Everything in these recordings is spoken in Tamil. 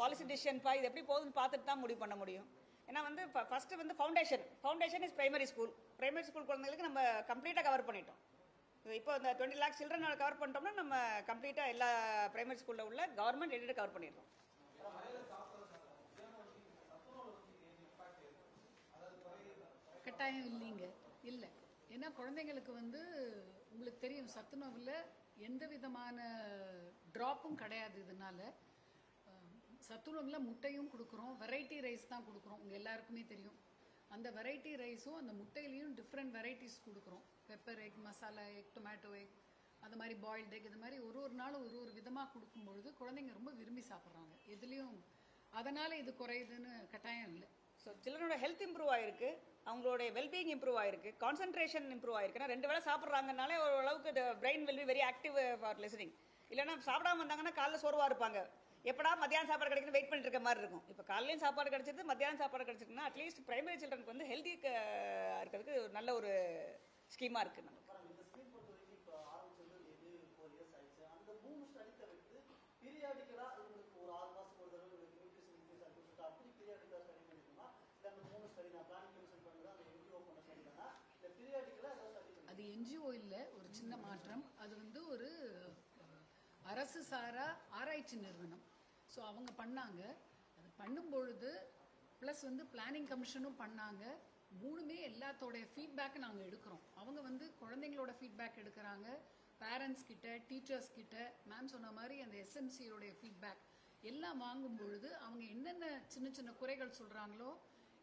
பாலிசி டிசிஷன்ப்பா இது எப்படி போகுதுன்னு பார்த்துட்டு தான் முடிவு பண்ண முடியும். ஏன்னா வந்து ஃபஸ்ட்டு வந்து foundation foundation is primary school primary school குழந்தைங்களுக்கு நம்ம கம்ப்ளீட்டாக கவர் பண்ணிட்டோம். இப்போ இந்த டுவெண்ட்டி லேக்ஸ் சில்ட்ரன் கவர் பண்ணிட்டோம்னா நம்ம கம்ப்ளீட்டாக எல்லா பிரைமரி ஸ்கூலில் உள்ள கவர்மெண்ட் எடிட் கவர் பண்ணிடுறோம். கட்டாயம் இல்லைங்க. இல்லை. ஏன்னா குழந்தைங்களுக்கு வந்து உங்களுக்கு தெரியும் சத்துணவில் எந்த விதமான ட்ராப்பும் கிடையாது இதனால. சத்துணவில் முட்டையும் கொடுக்குறோம். வெரைட்டி ரைஸ் தான் கொடுக்குறோம். உங்கள் எல்லாருக்குமே தெரியும். அந்த வெரைட்டி ரைஸும் அந்த முட்டையிலையும் டிஃப்ரெண்ட் வெரைட்டிஸ் கொடுக்குறோம். Pepper egg masala egg tomato egg அது மாதிரி பாயில்டு எக் இது மாதிரி ஒரு ஒரு நாளும் ஒரு ஒரு விதமாக கொடுக்கும்பொழுது குழந்தைங்க ரொம்ப விரும்பி சாப்பிட்றாங்க. எதுலேயும் அதனால் இது குறையுதுன்னு கட்டாயம் இல்லை. ஸோ சில்ட்ரனோட ஹெல்த் இம்ப்ரூவ் ஆயிருக்கு. அவங்களோட வெல்பீயிங் இம்ப்ரூவ் ஆயிருக்கு. கான்சன்ட்ரேஷன் இம்ப்ரூவ் ஆயிருக்குன்னா ரெண்டு வேளை சாப்பிட்றாங்கனாலே ஓரளவுக்கு brain will be very active for listening இல்லைன்னா சாப்பிடாம வந்தாங்கன்னா காலைல சோர்வாக இருப்பாங்க. எப்படா மத்தியானம் சாப்பாடு கிடைக்குன்னு வெயிட் பண்ணிட்டு இருக்க மாதிரி இருக்கும். இப்போ காலையிலையும் சாப்பாடு கிடைச்சது மத்தியானம் சாப்பாடு கிடைச்சிருக்குன்னா அட்லீஸ்ட் பிரைமரி சில்ட்ரனுக்கு வந்து ஹெல்தி இருக்கிறதுக்கு ஒரு நல்ல ஒரு ஸ்கீமா இருக்கு நமக்கு. மேடம் இந்த ஸ்கீம் பொறுத்த வரைக்கும் இப்போ ஆரம்பிச்சது எது ஃபோர் இயர்ஸ் ஆயிடுச்சு. அந்த மூணு ஸ்டடி தவிர்த்து பீரியாடிக்கலா இவங்களுக்கு ஒரு ஆறு மாசம் ஒரு தடவை இவங்களுக்கு நியூட்ரிஷன் இன்க்ரீஸ் ஆகி சொல்லிட்டு அப்படி பீரியாடிக்கலா ஸ்டடி பண்ணிருக்கோமா இல்லை அந்த மூணு ஸ்டடி நான் பிளானிங் கமிஷன் பண்ணது அந்த என்ஜிஓ பண்ண ஸ்டடி தானா இல்லை பீரியாடிக்கலா ஏதாவது ஸ்டடி பண்ணி அது என்ஜிஓ இல்லை ஒரு சின்ன மாற்றம். அது வந்து ஒரு அரசு சாரா ஆராய்ச்சி நிறுவனம். ஸோ அவங்க பண்ணாங்க. அது பண்ணும்பொழுது ப்ளஸ் வந்து பிளானிங் கமிஷனும் பண்ணாங்க. மூணுமே எல்லாத்தோடைய ஃபீட்பேக் நாங்கள் எடுக்கிறோம். அவங்க வந்து குழந்தைங்களோட ஃபீட்பேக் எடுக்கிறாங்க. பேரண்ட்ஸ் கிட்ட டீச்சர்ஸ் கிட்ட மேம் சொன்ன மாதிரி அந்த எஸ்எம்சியோடைய ஃபீட்பேக் எல்லாம் வாங்கும் பொழுது அவங்க என்னென்ன சின்ன சின்ன குறைகள் சொல்கிறாங்களோ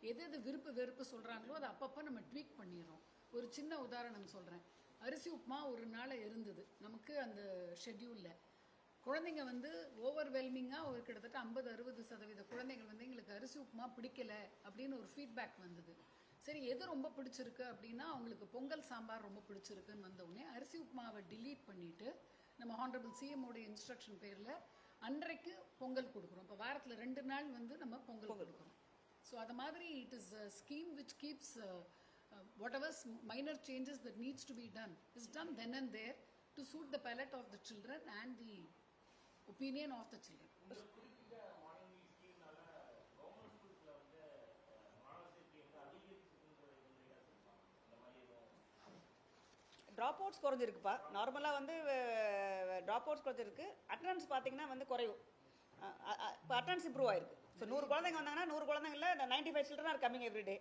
எது எது விருப்பு வெறுப்பு சொல்கிறாங்களோ அதை அப்பப்போ நம்ம ட்வீட் பண்ணிடுறோம். ஒரு சின்ன உதாரணம் சொல்கிறேன் அரிசி உப்புமா ஒரு நாள் இருந்தது. நமக்கு அந்த ஷெட்யூலில் குழந்தைங்க வந்து ஓவர்வெல்மிங்காக ஒரு கிட்டத்தட்ட ஐம்பது அறுபது சதவீத குழந்தைகள் வந்து எங்களுக்கு அரிசி உப்புமா பிடிக்கல அப்படின்னு ஒரு ஃபீட்பேக் வந்தது. சரி எது ரொம்ப பிடிச்சிருக்கு அப்படின்னா அவங்களுக்கு பொங்கல் சாம்பார் ரொம்ப பிடிச்சிருக்குன்னு வந்த உடனே அரிசி உப்புமாவை delete பண்ணிட்டு நம்ம ஹானரபிள் சிஎம்மோட இன்ஸ்ட்ரக்ஷன் பேரில் அன்றைக்கு பொங்கல் கொடுக்குறோம். இப்போ வாரத்தில் ரெண்டு நாள் வந்து நம்ம பொங்கல் கொடுக்குறோம். ஸோ அது மாதிரி it is a scheme which keeps whatever minor changes that needs to be done is done then and there to suit the palate of the children and the opinion of the children drop outs குறைஞ்சிருக்குப்பா நார்மலாக வந்து ட்ராப் அவுட்ஸ் குறைஞ்சிருக்கு. அட்டண்டன்ஸ் பார்த்தீங்கன்னா வந்து குறையும் இப்போ அட்டண்டன்ஸ் இம்ப்ரூவ் ஆயிருக்கு. ஸோ நூறு குழந்தைங்க வந்தாங்கன்னா நூறு குழந்தைங்கள ninety five children are coming every day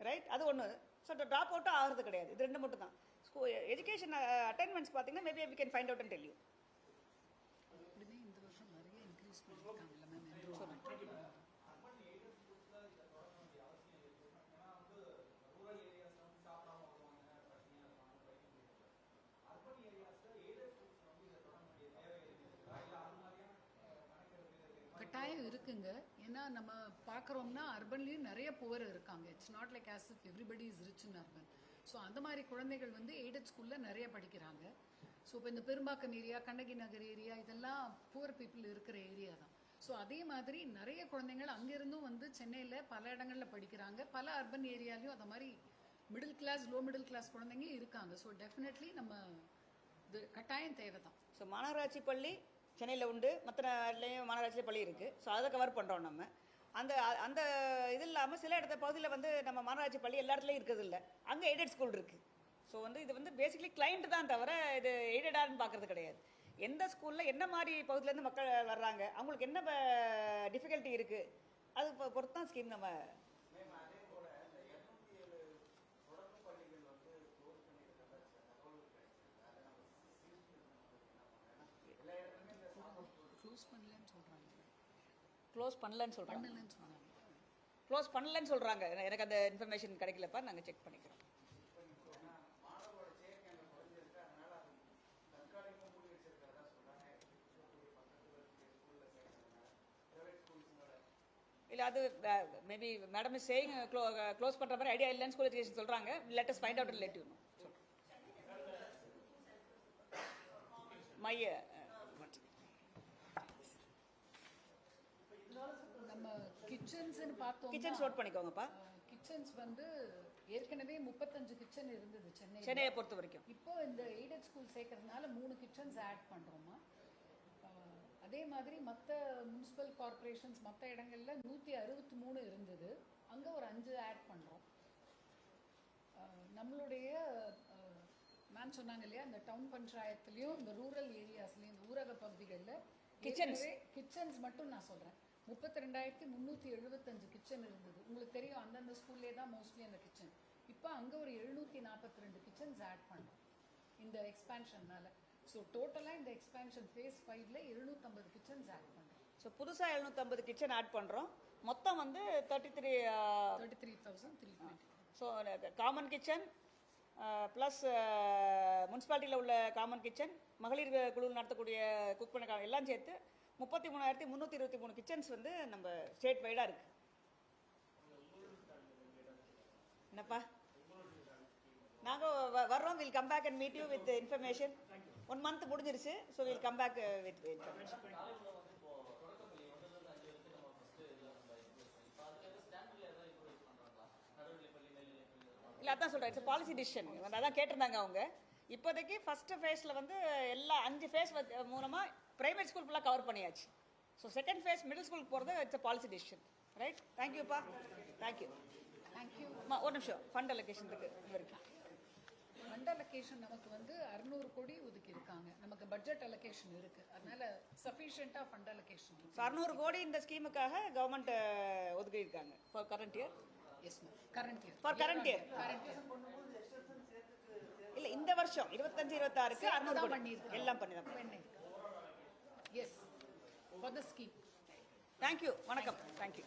right அது ஒன்று ஸோ ட்ராப் அவுட்டும் ஆகிறது கிடையாது. இது ரெண்டு மட்டும் தான் ஸ்கூல் எஜுகேஷன் அட்டென்மெண்ட்ஸ் பார்த்தீங்கன்னா maybe we can find out and tell you அப்படியே இந்த வருஷம் நிறைய பண்ணியிருக்காங்கல்ல மேம் என்ரோல்மெண்ட் கட்டாயம் இருக்குங்க. ஏன்னா நம்ம பார்க்குறோம்னா அர்பன்லேயும் நிறைய புவர் இருக்காங்க. It's not like as if everybody is rich in urban so அந்த மாதிரி குழந்தைகள் வந்து எய்டட் ஸ்கூலில் நிறைய படிக்கிறாங்க. ஸோ இப்போ இந்த பெரும்பாக்கம் ஏரியா கண்ணகி நகர் ஏரியா இதெல்லாம் புவர் பீப்புள் இருக்கிற ஏரியா தான். ஸோ அதே மாதிரி நிறைய குழந்தைங்கள் அங்கேருந்தும் வந்து சென்னையில் பல இடங்களில் படிக்கிறாங்க. பல அர்பன் ஏரியாலையும் அந்த மாதிரி middle class low middle class குழந்தைங்க இருக்காங்க. ஸோ டெஃபினெட்லி நம்ம இது கட்டாயம் தேவை தான் ஸோ மாநகராட்சி பள்ளி சென்னையில் உண்டு. மற்ற நாட்டிலையும் மாநகராட்சி பள்ளி இருக்குது ஸோ அதை கவர் பண்ணுறோம் நம்ம. அந்த அந்த இது இல்லாமல் சில இடத்த பகுதியில் வந்து நம்ம மாநகராட்சி பள்ளி எல்லா இடத்துலையும் இருக்கிறது இல்லை. அங்கே எய்டட் ஸ்கூல் இருக்குது ஸோ வந்து இது வந்து பேசிக்கலி கிளைண்ட் தான் தவிர இது எய்டடான்னு பார்க்கறது கிடையாது. எந்த ஸ்கூலில் என்ன மாதிரி பகுதியிலேருந்து மக்கள் வர்றாங்க அவங்களுக்கு என்ன டிஃபிகல்ட்டி இருக்குது அது பொறுத்து தான் ஸ்கீம் நம்ம க்ளோஸ் பண்ணலன்னு சொல்கிறாங்க க்ளோஸ் பண்ணலன்னு சொல்கிறாங்க க்ளோஸ் பண்ணலன்னு சொல்கிறாங்க எனக்கு அந்த இன்ஃபர்மேஷன் கிடைக்கலப்பா நாங்கள் செக் பண்ணிக்கிறோம் ஏன்னா மாணவர்களோட சேர்க்கை அங்கே குறைஞ்சிருக்கு அதனால அது தற்காலிகமாக மூடி வச்சிருக்கிறதா சொல்றாங்க பக்கத்தில் இருக்க ஸ்கூலில் சேர்க்கறதுனால ப்ரைவேட் ஸ்கூல்ஸுங்களோட இல்லை அது maybe madam is saying close பண்ணுற மாதிரி ஐடியா இல்லைன்னு ஸ்கூல் எஜுகேஷன் சொல்கிறாங்க let us find out let you know my நம்ம கிச்சன்ஸ்னு பார்த்தோம் கிச்சன்ஸ் நோட் பண்ணிக்கோங்கப்பா. கிச்சன்ஸ் வந்து ஏற்கனவே முப்பத்தஞ்சு கிச்சன் இருந்தது சென்னை சென்னையை பொறுத்த வரைக்கும். இப்போ இந்த எய்டட் ஸ்கூல் சேர்க்கறதுனால மூணு கிச்சன்ஸ் ஆட் பண்றோமா? அதே மாதிரி மற்ற முனிசிபல் கார்ப்பரேஷன்ஸ் மற்ற இடங்கள்ல நூற்றி அறுபத்தி மூணு இருந்தது. அங்கே ஒரு அஞ்சு ஆட் பண்ணுறோம் நம்மளுடைய மேம் சொன்னாங்க இல்லையா இந்த டவுன் பஞ்சாயத்துலேயும் இந்த ரூரல் ஏரியாஸ்லேயும் இந்த ஊரக பகுதிகளில் Kitchens. கிச்சன்ஸ் மட்டும் நான் சொல்கிறேன் முப்பத்தி ரெண்டாயிரத்தி முந்நூற்றி எழுபத்தஞ்சு கிச்சன் இருந்தது. உங்களுக்கு தெரியும் அந்தந்த ஸ்கூல்லே தான் மோஸ்ட்லி அந்த கிச்சன் இப்போ அங்கே ஒரு எழுநூற்றி நாற்பத்தி ரெண்டு கிச்சன்ஸ் ஆட் பண்ணோம் இந்த எக்ஸ்பேன்ஷன்னால ஸோ டோட்டலாக இந்த எக்ஸ்பேன்ஷன் ஃபேஸ் ஃபைவ்ல எழுநூற்றம்பது கிச்சன்ஸ் ஆட் பண்ணுறோம் ஸோ புதுசாக எழுநூற்றம்பது கிச்சன் ஆட் பண்ணுறோம் மொத்தம் வந்து thirty three thirty three thousand three so common kitchen plus முனிசிபாலிட்டியில் உள்ள காமன் கிச்சன் மகளிர் குழு நடத்தக்கூடிய குக் பண்ண எல்லாம் சேர்த்து முப்பத்தி மூணாயிரத்தி முந்நூற்றி இருபத்தி மூணு கிச்சன்ஸ் வந்து நம்ம ஸ்டேட் வைடாக இருக்கு. என்னப்பா? நாங்கள் வர்றோம். Will come back and meet you with information one month முடிஞ்சிருச்சு so will come back with information இல்லை அதான் சொல்கிறேன் இட்ஸ் பாலிசி டிசிஷன் அதான் கேட்டிருந்தாங்க அவங்க. இப்போதைக்கு ஃபர்ஸ்ட் ஃபேஸில் வந்து எல்லா அஞ்சு ஃபேஸ் மூலமாக பிரைமரி ஸ்கூல் ஃபுல்லாக கவர் பண்ணியாச்சு. ஸோ செகண்ட் ஃபேஸ் மிடில் ஸ்கூலுக்கு போகிறது இட்ஸ் பாலிசி டிசிஷன் ரைட் தேங்க்யூப்பா தேங்க்யூ தேங்க்யூ ஒரு நிமிஷம் ஃபண்ட் அலோகேஷனுக்கு இருக்கு. ஃபண்ட் அலோகேஷன் நமக்கு வந்து அறுநூறு கோடி ஒதுக்கி இருக்காங்க நமக்கு பட்ஜெட் அலோகேஷன் இருக்கு. அதனால சஃபிஷியண்டாக ஃபண்ட் அலோகேஷன் அறுநூறு கோடி இந்த ஸ்கீமுக்காக government ஒதுக்கியிருக்காங்க for current year yes ma'am current year for current year current year இல்லை இந்த வருஷம் இருபத்தஞ்சு இருபத்தாறுக்கு அறுநூறு கோடி. பண்ணியிருக்காங்க. எல்லாம் பண்ணி தான் yes for the scheme thank you வணக்கம். Thank you